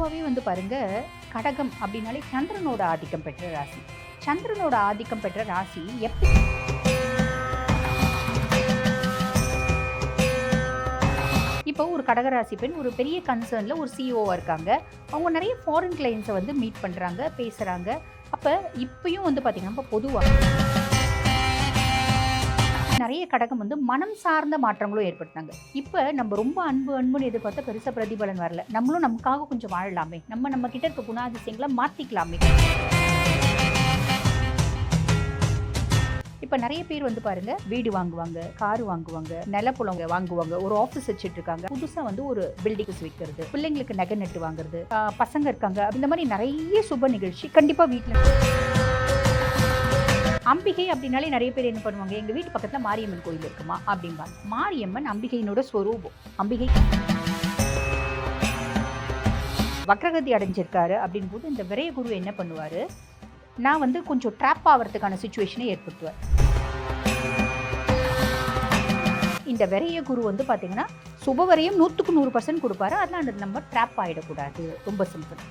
பொதுவாகவே வந்து பாருங்க கடகம் அப்படின்னாலே சந்திரனோட ஆதிக்கம் பெற்ற ராசி. சந்திரனோட ஆதிக்கம் பெற்ற ராசி எப்படி இப்போ ஒரு கடகராசி பெண் ஒரு பெரிய கன்சர்னில் ஒரு சிஓவாக இருக்காங்க. அவங்க நிறைய ஃபாரின் கிளைண்ட்ஸை வந்து மீட் பண்ணுறாங்க பேசுகிறாங்க அப்போ இப்பயும் வந்து பார்த்திங்கன்னா இப்போ பொதுவாக நிறைய கடகம் வந்து மனம் சார்ந்த மாற்றங்களும் ஏற்பட்டாங்க இப்போ நம்ம ரொம்ப அன்பு அன்புன்னு எதிர்பார்த்தா பெருசாக பிரதிபலன் வரல. நம்மளும் நமக்காக கொஞ்சம் வாழலாமே. நம்ம நம்ம கிட்ட இருக்க குணாதிசயங்களை மாற்றிக்கலாமே இப்போ நிறைய பேர் வந்து பாருங்க வீடு வாங்குவாங்க கார் வாங்குவாங்க நிலப்புலம் வாங்குவாங்க ஒரு ஆஃபீஸ் வச்சுட்டு இருக்காங்க. புதுசாக வந்து ஒரு பில்டிங்ஸ் விற்கிறது பிள்ளைங்களுக்கு நகை நட்டு வாங்குறது பசங்க இருக்காங்க. இந்த மாதிரி நிறைய சுப நிகழ்ச்சி கண்டிப்பாக வீட்டில் அம்பிகை அப்படின்னாலே நிறைய பேர் என்ன பண்ணுவாங்க எங்கள் வீட்டு பக்கத்தில் மாரியம்மன் கோயில் இருக்குமா அப்படிம்பாங்க. மாரியம்மன் அம்பிகையினோட ஸ்வரூபம். அம்பிகை வக்ரகதி அடைஞ்சிருக்காரு அப்படின் போது இந்த விரைய குரு என்ன பண்ணுவார் நான் வந்து கொஞ்சம் ட்ராப் ஆகிறதுக்கான சுச்சுவேஷனை ஏற்படுத்துவார் இந்த விரைய குரு வந்து பார்த்தீங்கன்னா சுபவரையும் நூற்றுக்கு நூறு பர்சன்ட் கொடுப்பாரு. அதனால் அந்த நம்ம ட்ராப் ஆகிடக்கூடாது ரொம்ப சிம்பிள்